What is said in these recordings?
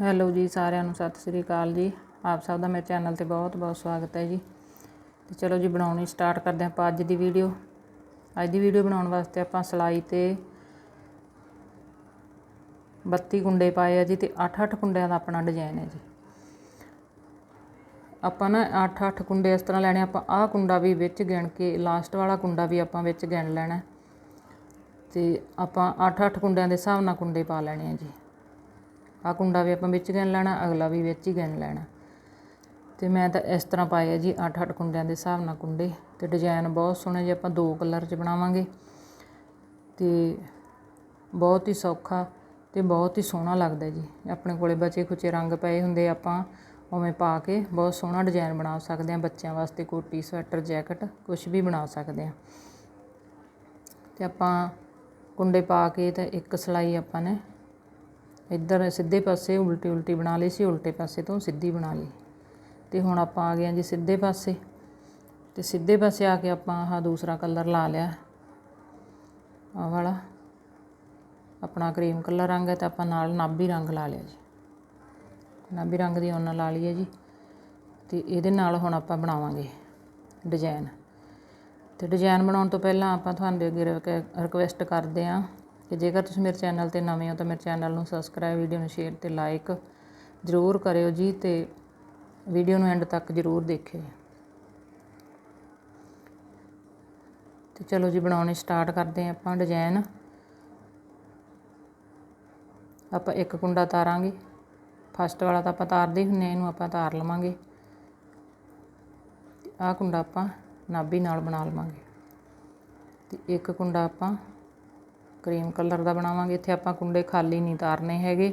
Hello ਜੀ, ਸਾਰਿਆਂ ਨੂੰ ਸਤਿ ਸ੍ਰੀ ਅਕਾਲ ਜੀ। ਆਪ ਸਭ ਦਾ ਮੇਰੇ ਚੈਨਲ ਤੇ ਬਹੁਤ ਬਹੁਤ ਸਵਾਗਤ ਹੈ ਜੀ। ਤੇ ਚਲੋ ਜੀ, ਬਣਾਉਣੀ ਸਟਾਰਟ ਕਰਦੇ ਹਾਂ ਆਪਾਂ ਅੱਜ ਦੀ ਵੀਡੀਓ। ਅੱਜ ਦੀ ਵੀਡੀਓ ਬਣਾਉਣ ਵਾਸਤੇ ਆਪਾਂ ਸਲਾਈ ਤੇ 32 ਕੁੰਡੇ ਪਾਏ ਆ ਜੀ ਤੇ 8-8 ਕੁੰਡਿਆਂ ਦਾ ਆਪਣਾ ਡਿਜ਼ਾਈਨ ਹੈ ਜੀ। ਆਪਾਂ ਨਾ 8-8 ਕੁੰਡੇ ਇਸ ਤਰ੍ਹਾਂ ਲੈਣੇ ਆਪਾਂ ਆਹ ਕੁੰਡਾ ਵੀ ਵਿੱਚ ਗਿਣ ਕੇ ਲਾਸਟ ਵਾਲਾ ਕੁੰਡਾ ਵੀ ਆਪਾਂ ਵਿੱਚ ਗਿਣ ਲੈਣਾ। ਤੇ ਆਪਾਂ 8-8 ਕੁੰਡਿਆਂ ਦੇ ਹਿਸਾਬ ਨਾਲ ਕੁੰਡੇ ਪਾ ਲੈਣੇ ਆ ਜੀ। ਆ ਕੁੰਡਾ ਵੀ ਆਪਾਂ ਵਿੱਚ ਗਿਣ ਲੈਣਾ, ਅਗਲਾ ਵੀ ਵਿੱਚ ਹੀ ਗਿਣ ਲੈਣਾ। ਤੇ ਮੈਂ ਤਾਂ ਇਸ ਤਰ੍ਹਾਂ ਪਾਇਆ ਜੀ 8-8 ਕੁੰਡਿਆਂ ਦੇ ਹਿਸਾਬ ਨਾਲ ਕੁੰਡੇ। ਤੇ ਡਿਜ਼ਾਈਨ ਬਹੁਤ ਸੋਹਣੇ ਜੀ ਆਪਾਂ ਦੋ ਕਲਰ 'ਚ ਬਣਾਵਾਂਗੇ। ਤੇ ਬਹੁਤ ਹੀ ਸੌਖਾ ਤੇ ਬਹੁਤ ਹੀ ਸੋਹਣਾ ਲੱਗਦਾ ਜੀ। ਆਪਣੇ ਕੋਲੇ ਬਚੇ ਖੁਚੇ ਰੰਗ ਪਏ ਹੁੰਦੇ ਆਪਾਂ, ਉਵੇਂ ਪਾ ਕੇ ਬਹੁਤ ਸੋਹਣਾ ਡਿਜ਼ਾਈਨ ਬਣਾ ਸਕਦੇ ਆ ਬੱਚਿਆਂ ਵਾਸਤੇ ਕੋਟੀ, ਸਵੈਟਰ, ਜੈਕਟ ਕੁਝ ਵੀ ਬਣਾ ਸਕਦੇ ਆ ਤੇ ਆਪਾਂ ਕੁੰਡੇ ਪਾ ਕੇ ਤੇ ਇੱਕ ਸਲਾਈ ਆਪਾਂ ਨੇ ਇੱਧਰ ਸਿੱਧੇ ਪਾਸੇ ਉਲਟੀ ਉਲਟੀ ਬਣਾ ਲਈ ਸੀ, ਉਲਟੇ ਪਾਸੇ ਤੋਂ ਸਿੱਧੀ ਬਣਾ ਲਈ। ਅਤੇ ਹੁਣ ਆਪਾਂ ਆ ਗਏ ਹਾਂ ਜੀ ਸਿੱਧੇ ਪਾਸੇ। ਅਤੇ ਸਿੱਧੇ ਪਾਸੇ ਆ ਕੇ ਆਪਾਂ ਆਹ ਦੂਸਰਾ ਕਲਰ ਲਾ ਲਿਆ। ਆਹ ਵਾਲਾ। ਆਪਣਾ ਕਰੀਮ ਕਲਰ ਰੰਗ ਹੈ ਤੇ ਆਪਾਂ ਨਾਲ ਨਾਭੀ ਰੰਗ ਲਾ ਲਿਆ ਜੀ। ਨਾਭੀ ਰੰਗ ਦੀ ਉਹਨਾਂ ਲਾ ਲਈਏ ਜੀ। ਤੇ ਇਹਦੇ ਨਾਲ ਹੁਣ ਆਪਾਂ ਬਣਾਵਾਂਗੇ ਡਿਜ਼ਾਈਨ ਤੇ ਡਿਜ਼ਾਈਨ ਬਣਾਉਣ ਤੋਂ ਪਹਿਲਾਂ ਆਪਾਂ ਤੁਹਾਨੂੰ ਅੱਗੇ ਰਿਕੁਐਸਟ ਕਰਦੇ ਆਂ ਅਤੇ ਜੇਕਰ ਤੁਸੀਂ ਮੇਰੇ ਚੈਨਲ ਤੇ ਨਵੇਂ ਹੋ ਤਾਂ ਮੇਰੇ ਚੈਨਲ ਨੂੰ ਸਬਸਕ੍ਰਾਈਬ ਵੀਡੀਓ ਨੂੰ ਸ਼ੇਅਰ ਅਤੇ ਲਾਈਕ ਜ਼ਰੂਰ ਕਰਿਓ ਜੀ ਅਤੇ ਵੀਡੀਓ ਨੂੰ ਐਂਡ ਤੱਕ ਜ਼ਰੂਰ ਦੇਖਿਓ। ਤੇ ਚਲੋ ਜੀ ਬਣਾਉਣੇ ਸਟਾਰਟ ਕਰਦੇ ਹਾਂ ਆਪਾਂ ਡਿਜ਼ਾਈਨ ਆਪਾਂ ਇੱਕ ਕੁੰਡਾ ਤਾਰਾਂਗੇ। ਫਸਟ ਵਾਲਾ ਤਾਂ ਆਪਾਂ ਤਾਰਦੇ ਹੁੰਨੇ ਇਹਨੂੰ ਆਪਾਂ ਤਾਰ ਲਵਾਂਗੇ। ਆਹ ਕੁੰਡਾ ਆਪਾਂ ਨਾਭੀ ਨਾਲ ਬਣਾ ਲਵਾਂਗੇ। ਤੇ ਇੱਕ ਕੁੰਡਾ ਆਪਾਂ ਕਰੀਮ ਕਲਰ ਦਾ ਬਣਾਵਾਂਗੇ। ਇੱਥੇ ਆਪਾਂ ਕੁੰਡੇ ਖਾਲੀ ਨਹੀਂ ਤਾਰਨੇ ਹੈਗੇ।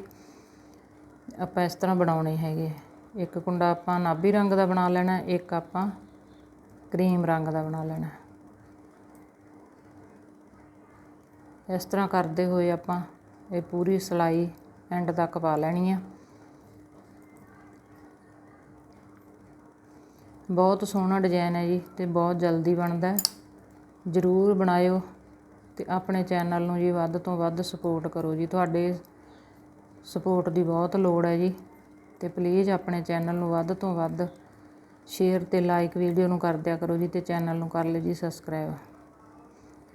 ਆਪਾਂ ਇਸ ਤਰ੍ਹਾਂ ਬਣਾਉਣੇ ਹੈਗੇ। ਇੱਕ ਕੁੰਡਾ ਆਪਾਂ ਨਾਭੀ ਰੰਗ ਦਾ ਬਣਾ ਲੈਣਾ, ਇੱਕ ਆਪਾਂ ਕਰੀਮ ਰੰਗ ਦਾ ਬਣਾ ਲੈਣਾ। ਇਸ ਤਰ੍ਹਾਂ ਕਰਦੇ ਹੋਏ ਆਪਾਂ ਇਹ ਪੂਰੀ ਸਲਾਈ ਐਂਡ ਤੱਕ ਪਾ ਲੈਣੀ ਆ। ਬਹੁਤ ਸੋਹਣਾ ਡਿਜ਼ਾਈਨ ਹੈ ਜੀ ਤੇ ਬਹੁਤ ਜਲਦੀ ਬਣਦਾ ਹੈ। ਜ਼ਰੂਰ ਬਣਾਇਓ। ਅਤੇ ਆਪਣੇ ਚੈਨਲ ਨੂੰ ਜੀ ਵੱਧ ਤੋਂ ਵੱਧ ਸਪੋਰਟ ਕਰੋ ਜੀ। ਤੁਹਾਡੇ ਸਪੋਰਟ ਦੀ ਬਹੁਤ ਲੋੜ ਹੈ ਜੀ। ਅਤੇ ਪਲੀਜ਼ ਆਪਣੇ ਚੈਨਲ ਨੂੰ ਵੱਧ ਤੋਂ ਵੱਧ ਸ਼ੇਅਰ ਅਤੇ ਲਾਈਕ ਵੀਡੀਓ ਨੂੰ ਕਰ ਦਿਆ ਕਰੋ ਜੀ ਅਤੇ ਚੈਨਲ ਨੂੰ ਕਰ ਲਿਓ ਜੀ ਸਬਸਕ੍ਰਾਈਬ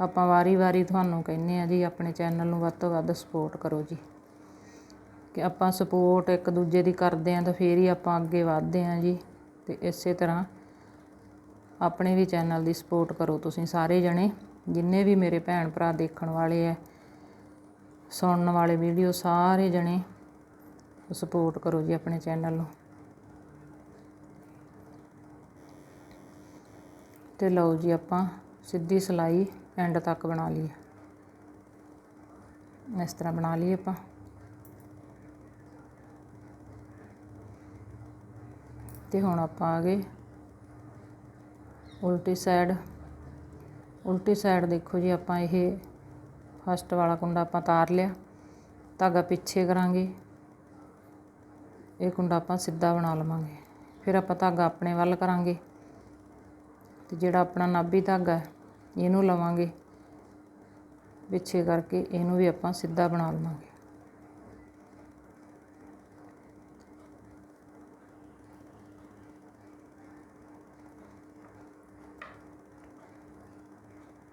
ਆਪਾਂ ਵਾਰੀ-ਵਾਰੀ ਤੁਹਾਨੂੰ ਕਹਿੰਦੇ ਆ ਜੀ, ਆਪਣੇ ਚੈਨਲ ਨੂੰ ਵੱਧ ਤੋਂ ਵੱਧ ਸਪੋਰਟ ਕਰੋ ਜੀ। ਕਿ ਆਪਾਂ ਸਪੋਰਟ ਇੱਕ ਦੂਜੇ ਦੀ ਕਰਦੇ ਆਂ ਤਾਂ ਫੇਰ ਹੀ ਆਪਾਂ ਅੱਗੇ ਵਧਦੇ ਆਂ ਜੀ। ਤੇ ਇਸੇ ਤਰ੍ਹਾਂ ਆਪਣੇ ਵੀ ਚੈਨਲ ਦੀ ਸਪੋਰਟ ਕਰੋ ਤੁਸੀਂ ਸਾਰੇ ਜਣੇ। ਜਿੰਨੇ ਵੀ ਮੇਰੇ ਭੈਣ ਭਰਾ ਦੇਖਣ ਵਾਲੇ ਹੈ ਸੁਣਨ ਵਾਲੇ ਵੀਡੀਓ ਸਾਰੇ ਜਣੇ ਸਪੋਰਟ ਕਰੋ ਜੀ ਆਪਣੇ ਚੈਨਲ ਨੂੰ। ਤੇ ਲਓ ਜੀ ਆਪਾਂ ਸਿੱਧੀ ਸਲਾਈ ਐਂਡ ਤੱਕ ਬਣਾ ਲਈਏ ਇਸ ਤਰ੍ਹਾਂ ਬਣਾ ਲਈਏ ਆਪਾਂ। ਤੇ ਹੁਣ ਆਪਾਂ ਆ ਗਏ ਉਲਟੀ ਸਾਈਡ ਉਲਟੀ ਸਾਈਡ ਦੇਖੋ ਜੀ, ਆਪਾਂ ਇਹ ਫਸਟ ਵਾਲਾ ਕੁੰਡਾ ਆਪਾਂ ਤਾਰ ਲਿਆ। ਧਾਗਾ ਪਿੱਛੇ ਕਰਾਂਗੇ। ਇਹ ਕੁੰਡਾ ਆਪਾਂ ਸਿੱਧਾ ਬਣਾ ਲਵਾਂਗੇ। ਫਿਰ ਆਪਾਂ ਧਾਗਾ ਆਪਣੇ ਵੱਲ ਕਰਾਂਗੇ। ਤੇ ਜਿਹੜਾ ਆਪਣਾ ਨਾਭੀ ਧਾਗਾ ਇਹਨੂੰ ਲਵਾਂਗੇ। ਪਿੱਛੇ ਕਰਕੇ ਇਹਨੂੰ ਵੀ ਆਪਾਂ ਸਿੱਧਾ ਬਣਾ ਲਵਾਂਗੇ।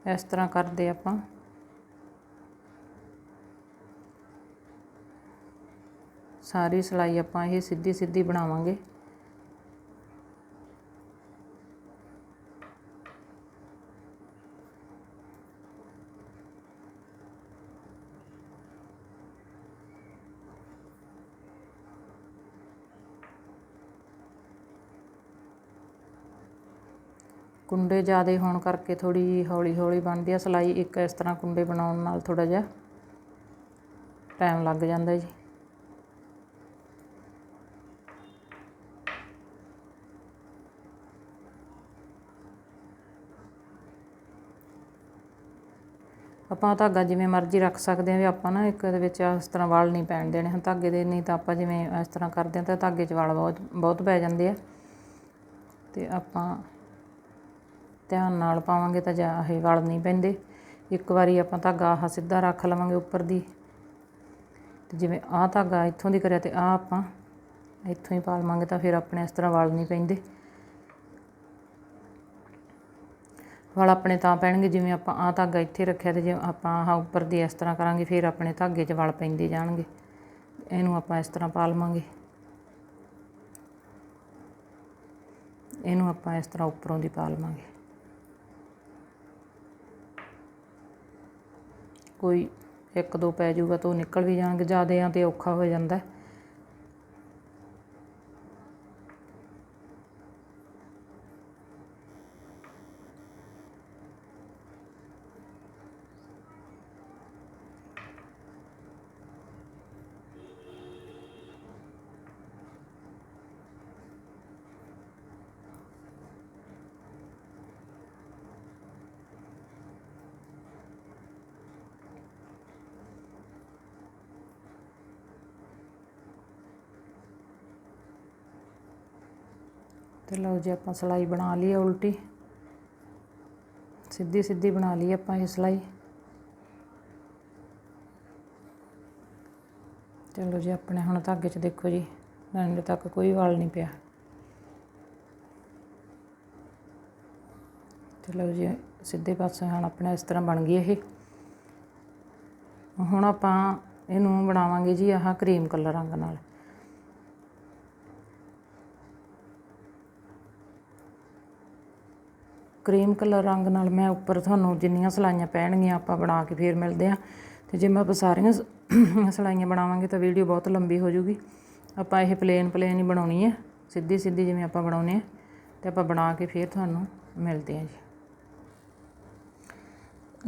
ਇਸ ਤਰ੍ਹਾਂ ਕਰਦੇ ਆਪਾਂ। ਸਾਰੀ ਸਲਾਈ ਆਪਾਂ ਇਹ ਸਿੱਧੀ ਸਿੱਧੀ ਬਣਾਵਾਂਗੇ। ਕੁੰਡੇ ਜ਼ਿਆਦੇ ਹੋਣ ਕਰਕੇ ਥੋੜ੍ਹੀ ਜਿਹੀ ਹੌਲੀ ਹੌਲੀ ਬਣਦੀ ਆ, ਸਿਲਾਈ ਇੱਕ ਇਸ ਤਰ੍ਹਾਂ ਕੁੰਡੇ ਬਣਾਉਣ ਨਾਲ ਥੋੜ੍ਹਾ ਜਿਹਾ ਟਾਈਮ ਲੱਗ ਜਾਂਦਾ ਜੀ। ਆਪਾਂ ਧਾਗਾ ਜਿਵੇਂ ਮਰਜ਼ੀ ਰੱਖ ਸਕਦੇ ਹਾਂ ਵੀ ਆਪਾਂ ਨਾ ਇੱਕ ਦੇ ਵਿੱਚ ਇਸ ਤਰ੍ਹਾਂ ਵਾਲ ਨਹੀਂ ਪੈਣ ਦੇਣੇ ਹਨ, ਧਾਗੇ ਦੇ ਨਹੀਂ ਤਾਂ ਆਪਾਂ ਜਿਵੇਂ ਇਸ ਤਰ੍ਹਾਂ ਕਰਦੇ ਹਾਂ ਤਾਂ ਧਾਗੇ 'ਚ ਵਾਲ ਬਹੁਤ ਬਹੁਤ ਪੈ ਜਾਂਦੇ ਆ। ਤੇ ਆਪਾਂ ਧਿਆਨ ਨਾਲ ਪਾਵਾਂਗੇ ਤਾਂ ਜਾ ਇਹ ਵਲ ਨਹੀਂ ਪੈਂਦੇ। ਇੱਕ ਵਾਰੀ ਆਪਾਂ ਧਾਗਾ ਆਹ ਸਿੱਧਾ ਰੱਖ ਲਵਾਂਗੇ ਉੱਪਰ ਦੀ। ਤੇ ਜਿਵੇਂ ਆਹ ਧਾਗਾ ਇੱਥੋਂ ਦੀ ਕਰਿਆ ਤੇ ਆਹ ਆਪਾਂ ਇੱਥੋਂ ਹੀ ਪਾ ਲਵਾਂਗੇ ਤਾਂ ਫਿਰ ਆਪਣੇ ਇਸ ਤਰ੍ਹਾਂ ਵਲ ਨਹੀਂ ਪੈਂਦੇ। ਵਲ ਆਪਣੇ ਤਾਂ ਪੈਣਗੇ, ਜਿਵੇਂ ਆਪਾਂ ਆਹ ਧਾਗਾ ਇੱਥੇ ਰੱਖਿਆ ਤੇ ਜੇ ਆਪਾਂ ਆਹ ਉੱਪਰ ਦੀ ਇਸ ਤਰ੍ਹਾਂ ਕਰਾਂਗੇ ਫਿਰ ਆਪਣੇ ਧਾਗੇ 'ਚ ਵਲ ਪੈਂਦੇ ਜਾਣਗੇ। ਇਹਨੂੰ ਆਪਾਂ ਇਸ ਤਰ੍ਹਾਂ ਪਾ ਲਵਾਂਗੇ। ਇਹਨੂੰ ਆਪਾਂ ਇਸ ਤਰ੍ਹਾਂ ਉੱਪਰੋਂ ਦੀ ਪਾ ਲਵਾਂਗੇ। ਕੋਈ ਇੱਕ ਦੋ ਪੈ ਜਾਊਗਾ ਤਾਂ ਉਹ ਨਿਕਲ ਵੀ ਜਾਣਗੇ, ਜ਼ਿਆਦਾ ਜ਼ਿਆਦਿਆਂ ਤਾਂ ਔਖਾ ਹੋ ਜਾਂਦਾ। ਤੇ ਲਓ ਜੀ ਆਪਾਂ ਸਿਲਾਈ ਬਣਾ ਲਈ ਹੈ ਉਲਟੀ। ਸਿੱਧੀ ਸਿੱਧੀ ਬਣਾ ਲਈ ਆਪਾਂ ਇਹ ਸਿਲਾਈ। ਚਲੋ ਜੀ ਆਪਣੇ ਹੁਣ ਧਾਗੇ 'ਚ ਦੇਖੋ ਜੀ ਐਂਡ ਤੱਕ ਕੋਈ ਵਾਲ ਨਹੀਂ ਪਿਆ। ਚਲੋ ਜੀ ਸਿੱਧੇ ਪਾਸੇ ਹੁਣ ਆਪਣਾ ਇਸ ਤਰ੍ਹਾਂ ਬਣ ਗਈ ਇਹ। ਹੁਣ ਆਪਾਂ ਇਹਨੂੰ ਬਣਾਵਾਂਗੇ ਜੀ ਆਹ ਕਰੀਮ ਕਲਰ ਰੰਗ ਨਾਲ। ਕਰੀਮ ਕਲਰ ਰੰਗ ਨਾਲ ਮੈਂ ਉੱਪਰ ਤੁਹਾਨੂੰ ਜਿੰਨੀਆਂ ਸਲਾਈਆਂ ਪੈਣਗੀਆਂ ਆਪਾਂ ਬਣਾ ਕੇ ਫੇਰ ਮਿਲਦੇ ਆ ਤੇ ਜੇ ਮੈਂ ਆਪਾਂ ਸਾਰੀਆਂ ਸ- ਸਲਾਈਆਂ ਬਣਾਵਾਂਗੇ ਤਾਂ ਵੀਡੀਓ ਬਹੁਤ ਲੰਬੀ ਹੋ ਜੂਗੀ। ਆਪਾਂ ਇਹ ਪਲੇਨ ਪਲੇਨ ਹੀ ਬਣਾਉਣੀ ਹੈ। ਸਿੱਧੀ ਸਿੱਧੀ ਜਿਵੇਂ ਆਪਾਂ ਬਣਾਉਨੇ ਆ ਤੇ ਆਪਾਂ ਬਣਾ ਕੇ ਫੇਰ ਤੁਹਾਨੂੰ ਮਿਲਦੇ ਆ ਜੀ।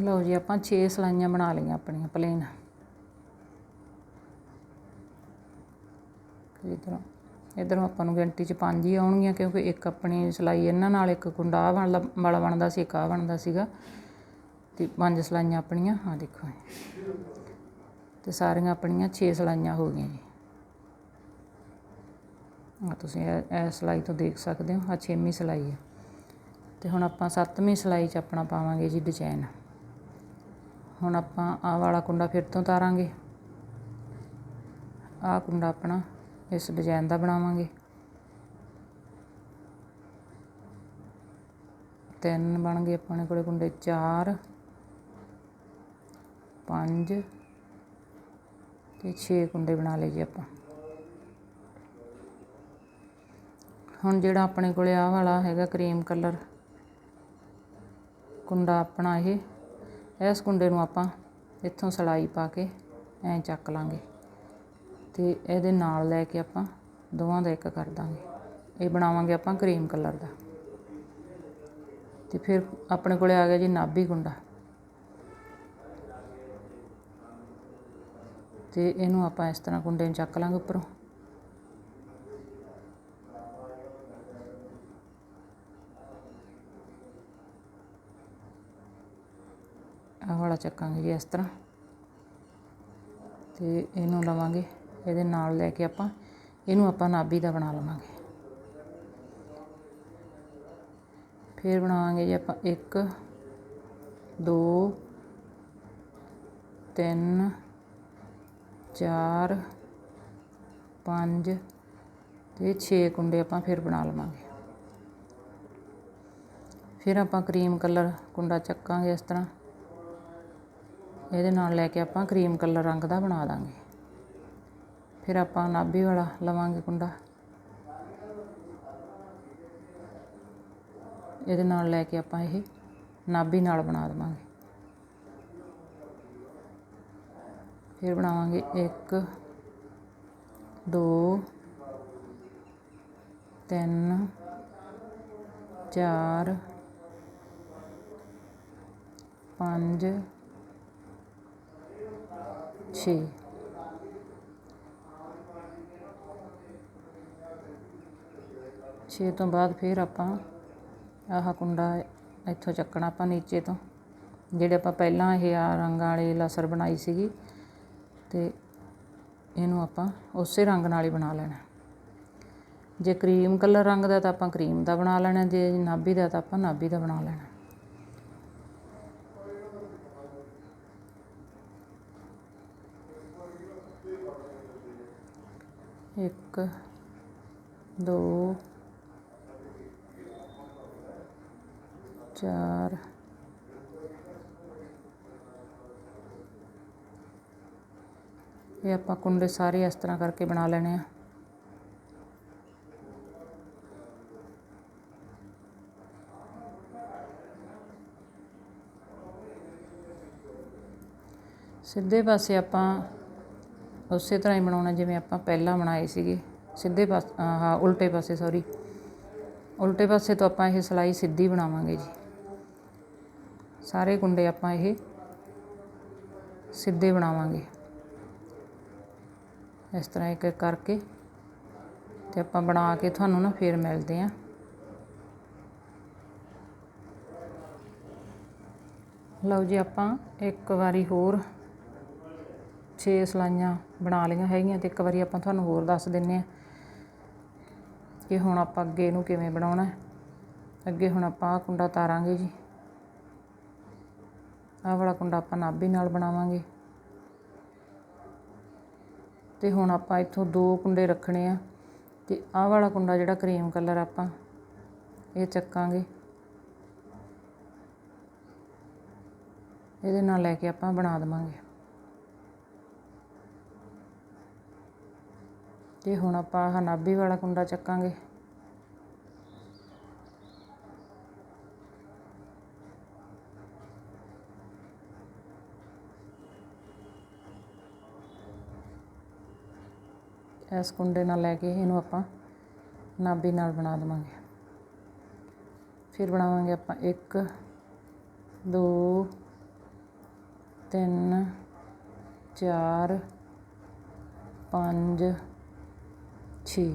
ਲਓ ਜੀ, ਆਪਾਂ 6 ਸਲਾਈਆਂ ਬਣਾ ਲਈਆਂ ਆਪਣੀਆਂ ਪਲੇਨ ਇਧਰੋਂ ਇੱਧਰੋਂ ਆਪਾਂ ਨੂੰ ਗਿਣਤੀ ਚ ਪੰਜ ਹੀ ਆਉਣਗੀਆਂ, ਕਿਉਂਕਿ ਇੱਕ ਆਪਣੀ ਸਿਲਾਈ ਇਹਨਾਂ ਨਾਲ, ਇੱਕ ਕੁੰਡਾ ਆਹ ਵਾਲਾ ਵਾਲਾ ਬਣਦਾ ਸੀ, ਇੱਕ ਆਹ ਬਣਦਾ ਸੀਗਾ। ਤੇ ਪੰਜ ਸਿਲਾਈਆਂ ਆਪਣੀਆਂ ਹਾਂ ਦੇਖੋ ਤੇ ਸਾਰੀਆਂ ਆਪਣੀਆਂ 6 ਸਿਲਾਈਆਂ ਹੋ ਗਈਆਂ ਜੀ। ਆ ਤੁਸੀਂ ਇਹ ਇਹ ਸਲਾਈ ਤੋਂ ਦੇਖ ਸਕਦੇ ਹੋ ਆ 6ਵੀਂ ਸਿਲਾਈ ਹੈ ਤੇ ਹੁਣ ਆਪਾਂ 7ਵੀਂ ਸਿਲਾਈ 'ਚ ਆਪਣਾ ਪਾਵਾਂਗੇ ਜੀ ਡਿਜ਼ਾਈਨ ਹੁਣ ਆਪਾਂ ਆਹ ਵਾਲਾ ਕੁੰਡਾ ਫਿਰ ਤੋਂ ਤਾਰਾਂਗੇ। ਆਹ ਕੁੰਡਾ ਆਪਣਾ ਇਸ ਡਿਜ਼ਾਈਨ ਦਾ ਬਣਾਵਾਂਗੇ। ਤਿੰਨ ਬਣ ਗਏ ਆਪਣੇ ਕੋਲੇ ਕੁੰਡੇ 4 5 ਤੇ 6 ਕੁੰਡੇ ਬਣਾ ਲਏ ਜੀ ਆਪਾਂ। ਹੁਣ ਜਿਹੜਾ ਆਪਣੇ ਕੋਲੇ ਆਹ ਵਾਲਾ ਹੈਗਾ ਕਰੀਮ ਕਲਰ ਕੁੰਡਾ ਆਪਣਾ ਇਹ, ਇਸ ਕੁੰਡੇ ਨੂੰ ਆਪਾਂ ਇੱਥੋਂ ਸਲਾਈ ਪਾ ਕੇ ਐਂ ਚੱਕ ਲਾਂਗੇ। ਅਤੇ ਇਹਦੇ ਨਾਲ ਲੈ ਕੇ ਆਪਾਂ ਦੋਵਾਂ ਦਾ ਇੱਕ ਕਰ ਦਾਂਗੇ। ਇਹ ਬਣਾਵਾਂਗੇ ਆਪਾਂ ਕਰੀਮ ਕਲਰ ਦਾ। ਅਤੇ ਫਿਰ ਆਪਣੇ ਕੋਲੇ ਆ ਗਿਆ ਜੀ ਨਾਭੀ ਗੁੰਡਾ। ਤੇ ਇਹਨੂੰ ਆਪਾਂ ਇਸ ਤਰ੍ਹਾਂ ਕੁੰਡੇ ਨੂੰ ਚੱਕ ਲਾਂਗੇ ਉੱਪਰੋਂ। ਆਹ ਵਾਲਾ ਚੱਕਾਂਗੇ ਜੀ ਇਸ ਤਰ੍ਹਾਂ। ਤੇ ਇਹਨੂੰ ਲਵਾਂਗੇ ਇਹਦੇ ਨਾਲ ਲੈ ਕੇ ਆਪਾਂ, ਇਹਨੂੰ ਆਪਾਂ ਨਾਭੀ ਦਾ ਬਣਾ ਲਵਾਂਗੇ। ਫਿਰ ਬਣਾਵਾਂਗੇ ਜੀ ਆਪਾਂ 1 2 3 4 5 ਤੇ 6 ਕੁੰਡੇ ਆਪਾਂ ਫਿਰ ਬਣਾ ਲਵਾਂਗੇ। ਫਿਰ ਆਪਾਂ ਕਰੀਮ ਕਲਰ ਕੁੰਡਾ ਚੱਕਾਂਗੇ ਇਸ ਤਰ੍ਹਾਂ। ਇਹਦੇ ਨਾਲ ਲੈ ਕੇ ਆਪਾਂ ਕਰੀਮ ਕਲਰ ਰੰਗ ਦਾ ਬਣਾ ਦਾਂਗੇ। ਫਿਰ ਆਪਾਂ ਨਾਭੀ ਵਾਲਾ ਲਵਾਂਗੇ ਕੁੰਡਾ। ਇਹਦੇ ਨਾਲ ਲੈ ਕੇ ਆਪਾਂ ਇਹ ਨਾਭੀ ਨਾਲ ਬਣਾ ਦੇਵਾਂਗੇ। ਫਿਰ ਬਣਾਵਾਂਗੇ 1 2 3 4 5 6 ਛੇ ਤੋਂ ਬਾਅਦ ਫਿਰ ਆਪਾਂ ਆਹ ਕੁੰਡਾ ਇੱਥੋਂ ਚੱਕਣਾ ਆਪਾਂ ਨੀਚੇ ਤੋਂ, ਜਿਹੜੇ ਆਪਾਂ ਪਹਿਲਾਂ ਇਹ ਆ ਰੰਗਾਂ ਵਾਲੀ ਲਸਰ ਬਣਾਈ ਸੀਗੀ ਤੇ ਇਹਨੂੰ ਆਪਾਂ ਉਸੇ ਰੰਗ ਨਾਲ ਹੀ ਬਣਾ ਲੈਣਾ। ਜੇ ਕਰੀਮ ਕਲਰ ਰੰਗ ਦਾ ਤਾਂ ਆਪਾਂ ਕਰੀਮ ਦਾ ਬਣਾ ਲੈਣਾ, ਜੇ ਨਾਭੀ ਦਾ ਤਾਂ ਆਪਾਂ ਨਾਭੀ ਦਾ ਬਣਾ ਲੈਣਾ। ਇੱਕ, ਦੋ ਚਾਰ। ਇਹ ਆਪਾਂ ਕੁੰਡੇ ਸਾਰੇ ਇਸ ਤਰ੍ਹਾਂ ਕਰਕੇ ਬਣਾ ਲੈਣੇ ਆ। ਸਿੱਧੇ ਪਾਸੇ ਆਪਾਂ ਉਸੇ ਤਰ੍ਹਾਂ ਹੀ ਬਣਾਉਣਾ ਜਿਵੇਂ ਆਪਾਂ ਪਹਿਲਾਂ ਬਣਾਏ ਸੀਗੇ। ਸਿੱਧੇ ਪਾਸੇ ਹਾਂ, ਉਲਟੇ ਪਾਸੇ ਸੌਰੀ ਉਲਟੇ ਪਾਸੇ ਤੋਂ ਆਪਾਂ ਇਹ ਸਲਾਈ ਸਿੱਧੀ ਬਣਾਵਾਂਗੇ ਜੀ। ਸਾਰੇ ਕੁੰਡੇ ਆਪਾਂ ਇਹ ਸਿੱਧੇ ਬਣਾਵਾਂਗੇ। ਇਸ ਤਰ੍ਹਾਂ ਇੱਕ ਇੱਕ ਕਰਕੇ ਤੇ ਆਪਾਂ ਬਣਾ ਕੇ ਤੁਹਾਨੂੰ ਨਾ ਫੇਰ ਮਿਲਦੇ ਆਂ ਲਓ ਜੀ, ਆਪਾਂ ਇੱਕ ਵਾਰੀ ਹੋਰ 6 ਸਲਾਈਆਂ ਬਣਾ ਲਈਆਂ ਹੈਗੀਆਂ ਤੇ ਇੱਕ ਵਾਰੀ ਆਪਾਂ ਤੁਹਾਨੂੰ ਹੋਰ ਦੱਸ ਦਿੰਨੇ ਆ ਕਿ ਹੁਣ ਆਪਾਂ ਅੱਗੇ ਇਹਨੂੰ ਕਿਵੇਂ ਬਣਾਉਣਾ ਅੱਗੇ ਹੁਣ ਆਪਾਂ ਆਹ ਕੁੰਡਾ ਤਾਰਾਂਗੇ ਜੀ। ਆਹ ਵਾਲਾ ਕੁੰਡਾ ਆਪਾਂ ਨਾਭੀ ਨਾਲ ਬਣਾਵਾਂਗੇ। ਤੇ ਹੁਣ ਆਪਾਂ ਇੱਥੋਂ ਦੋ ਕੁੰਡੇ ਰੱਖਣੇ ਆ ਤੇ ਆਹ ਵਾਲਾ ਕੁੰਡਾ ਜਿਹੜਾ ਕਰੀਮ ਕਲਰ ਆਪਾਂ, ਇਹ ਚੱਕਾਂਗੇ। ਇਹਦੇ ਨਾਲ ਲੈ ਕੇ ਆਪਾਂ ਬਣਾ ਦਵਾਂਗੇ। ਤੇ ਹੁਣ ਆਪਾਂ ਆਹ ਨਾਭੀ ਵਾਲਾ ਕੁੰਡਾ ਚੱਕਾਂਗੇ। ਇਸ ਕੁੰਡੇ ਨਾਲ ਲੈ ਕੇ ਇਹਨੂੰ ਆਪਾਂ ਨਾਭੀ ਨਾਲ ਬਣਾ ਦੇਵਾਂਗੇ। ਫਿਰ ਬਣਾਵਾਂਗੇ ਆਪਾਂ 1 2 3 4 5 6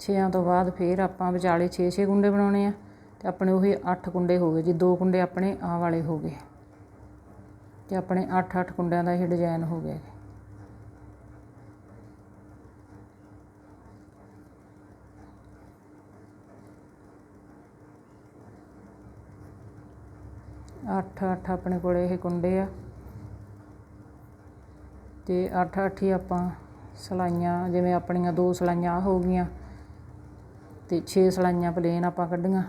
ਛੇਆਂ ਤੋਂ ਬਾਅਦ ਫਿਰ ਆਪਾਂ ਵਿਚਾਲੇ 6 6 ਕੁੰਡੇ ਬਣਾਉਣੇ ਆ ਤੇ ਆਪਣੇ ਉਹੀ 8 ਕੁੰਡੇ ਹੋ ਗਏ ਜੀ। ਦੋ ਕੁੰਡੇ ਆਪਣੇ ਆ ਵਾਲੇ ਹੋ ਗਏ। ਤੇ ਆਪਣੇ 8 8 ਕੁੰਡਿਆਂ ਦਾ ਇਹ ਡਿਜ਼ਾਈਨ ਹੋ ਗਿਆ ਅੱਠ ਅੱਠ ਆਪਣੇ ਕੋਲ ਇਹ ਕੁੰਡੇ ਆ। ਤੇ ਅੱਠ ਅੱਠ ਹੀ ਆਪਾਂ ਸਲਾਈਆਂ, ਜਿਵੇਂ ਆਪਣੀਆਂ ਦੋ ਸਲਾਈਆਂ ਆ ਹੋ ਗਈਆਂ, ਤੇ 6 ਸਲਾਈਆਂ ਪਲੇਨ ਆਪਾਂ ਕੱਢੀਆਂ।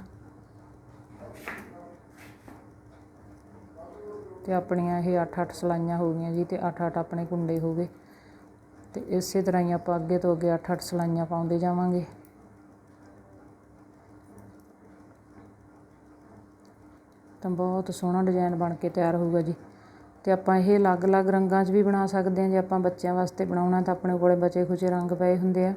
ਤੇ ਆਪਣੀਆਂ ਇਹ 8-8 ਸਲਾਈਆਂ ਹੋ ਗਈਆਂ ਜੀ, ਤੇ 8-8 ਆਪਣੇ ਕੁੰਡੇ ਹੋ ਗਏ। ਤੇ ਇਸੇ ਤਰ੍ਹਾਂ ਹੀ ਆਪਾਂ ਅੱਗੇ ਤੋਂ ਅੱਗੇ 8-8 ਸਲਾਈਆਂ ਪਾਉਂਦੇ ਜਾਵਾਂਗੇ। ਤਾਂ ਬਹੁਤ ਸੋਹਣਾ ਡਿਜ਼ਾਇਨ ਬਣ ਕੇ ਤਿਆਰ ਹੋਊਗਾ ਜੀ। ਅਤੇ ਆਪਾਂ ਇਹ ਅਲੱਗ-ਅਲੱਗ ਰੰਗਾਂ 'ਚ ਵੀ ਬਣਾ ਸਕਦੇ ਹਾਂ। ਜੇ ਆਪਾਂ ਬੱਚਿਆਂ ਵਾਸਤੇ ਬਣਾਉਣਾ ਤਾਂ ਆਪਣੇ ਕੋਲ ਬਚੇ ਖੁਚੇ ਰੰਗ ਪਏ ਹੁੰਦੇ ਆ।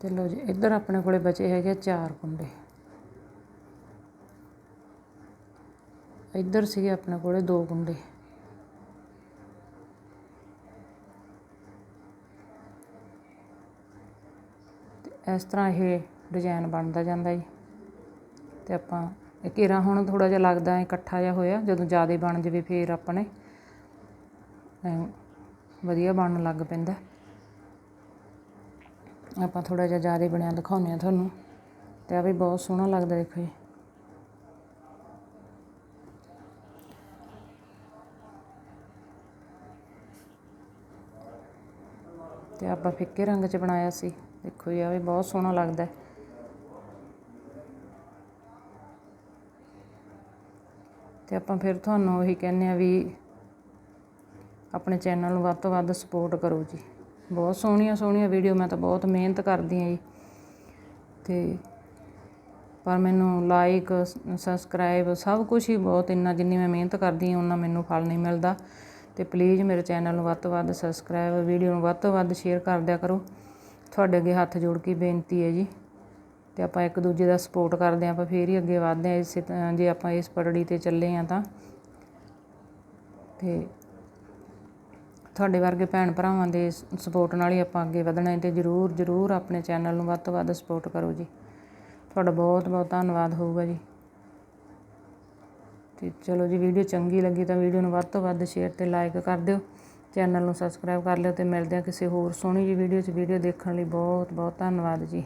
ਤੇ ਲਓ ਜੀ, ਇੱਧਰ ਆਪਣੇ ਕੋਲੇ ਬਚੇ ਹੈਗੇ ਚਾਰ ਕੁੰਡੇ। ਇੱਧਰ ਸੀਗੇ ਆਪਣੇ ਕੋਲੇ ਦੋ ਕੁੰਡੇ। ਤੇ ਇਸ ਤਰ੍ਹਾਂ ਇਹ ਡਿਜ਼ਾਈਨ ਬਣਦਾ ਜਾਂਦਾ ਜੀ। ਤੇ ਆਪਾਂ, ਇਹ ਘੇਰਾ ਹੁਣ ਥੋੜਾ ਜਿਹਾ ਲੱਗਦਾ ਹੈ ਇਕੱਠਾ ਜਿਹਾ ਹੋਇਆ, ਜਦੋਂ ਜ਼ਿਆਦਾ ਬਣ ਜਾਵੇ ਫੇਰ ਆਪਣੇ। ਵਧੀਆ ਬਣਨ ਲੱਗ ਪੈਂਦਾ। ਆਪਾਂ ਥੋੜ੍ਹਾ ਜਿਹਾ ਜ਼ਿਆਦਾ ਬਣਿਆ ਦਿਖਾਉਂਦੇ ਹਾਂ ਤੁਹਾਨੂੰ ਅਤੇ ਆਹ ਵੀ ਬਹੁਤ ਸੋਹਣਾ ਲੱਗਦਾ ਦੇਖੋ ਜੀ। ਤੇ ਆਪਾਂ ਫਿੱਕੇ ਰੰਗ 'ਚ ਬਣਾਇਆ ਸੀ। ਦੇਖੋ ਜੀ, ਆ ਵੀ ਬਹੁਤ ਸੋਹਣਾ ਲੱਗਦਾ। ਹੈ। ਤੇ ਆਪਾਂ ਫਿਰ ਤੁਹਾਨੂੰ ਉਹੀ ਕਹਿੰਦੇ ਆ ਵੀ ਆਪਣੇ ਚੈਨਲ ਨੂੰ ਵੱਧ ਤੋਂ ਵੱਧ ਸਪੋਰਟ ਕਰੋ ਜੀ। ਬਹੁਤ ਸੋਹਣੀਆਂ ਸੋਹਣੀਆਂ ਵੀਡੀਓ ਮੈਂ ਤਾਂ ਬਹੁਤ ਮਿਹਨਤ ਕਰਦੀ ਹਾਂ ਜੀ। ਤੇ ਪਰ ਮੈਨੂੰ ਲਾਈਕ ਸਬਸਕ੍ਰਾਈਬ ਸਭ ਕੁਝ ਹੀ ਬਹੁਤ ਇੰਨਾ ਜਿੰਨੀ ਮੈਂ ਮਿਹਨਤ ਕਰਦੀ ਹਾਂ ਉਹਨਾਂ ਮੈਨੂੰ ਫਲ ਨਹੀਂ ਮਿਲਦਾ। ਤੇ ਪਲੀਜ਼ ਮੇਰੇ ਚੈਨਲ ਨੂੰ ਵੱਧ ਤੋਂ ਵੱਧ ਸਬਸਕ੍ਰਾਈਬ ਵੀਡੀਓ ਨੂੰ ਵੱਧ ਤੋਂ ਵੱਧ ਸ਼ੇਅਰ ਕਰ ਦਿਆ ਕਰੋ। ਤੁਹਾਡੇ ਅੱਗੇ ਹੱਥ ਜੋੜ ਕੇ ਬੇਨਤੀ ਹੈ ਜੀ। ਤੇ ਆਪਾਂ ਇੱਕ ਦੂਜੇ ਦਾ ਸਪੋਰਟ ਕਰਦੇ ਹਾਂ, ਆਪਾਂ ਫੇਰ ਹੀ ਅੱਗੇ ਵਧਦੇ ਹਾਂ, ਇਸੇ ਤਰ੍ਹਾਂ ਜੇ ਆਪਾਂ ਇਸ ਪੜੜੀ ਤੇ ਚੱਲੇ ਆ ਤਾਂ। ਤੇ ਤੁਹਾਡੇ ਵਰਗੇ ਭੈਣ ਭਰਾਵਾਂ ਦੇ ਸਪੋਰਟ ਨਾਲ ਹੀ ਆਪਾਂ ਅੱਗੇ ਵਧਣਾ ਹੈ ਤੇ ਜਰੂਰ ਜਰੂਰ ਆਪਣੇ ਚੈਨਲ ਨੂੰ ਵੱਧ ਤੋਂ ਵੱਧ ਸਪੋਰਟ ਕਰੋ ਜੀ। ਤੁਹਾਡਾ ਬਹੁਤ ਬਹੁਤ ਧੰਨਵਾਦ ਹੋਊਗਾ ਜੀ। ਤੇ ਚਲੋ ਜੀ ਵੀਡੀਓ ਚੰਗੀ ਲੱਗੀ ਤਾਂ ਵੀਡੀਓ ਨੂੰ ਵੱਧ ਤੋਂ ਵੱਧ ਸ਼ੇਅਰ ਤੇ ਲਾਈਕ ਕਰ ਦਿਓ। ਚੈਨਲ ਨੂੰ ਸਬਸਕ੍ਰਾਈਬ ਕਰ ਲਿਓ ਤੇ ਮਿਲਦੇ ਆ ਕਿਸੇ ਹੋਰ ਸੋਹਣੀ ਜੀ ਵੀਡੀਓ 'ਚ। ਵੀਡੀਓ ਦੇਖਣ ਲਈ ਬਹੁਤ ਬਹੁਤ ਧੰਨਵਾਦ ਜੀ।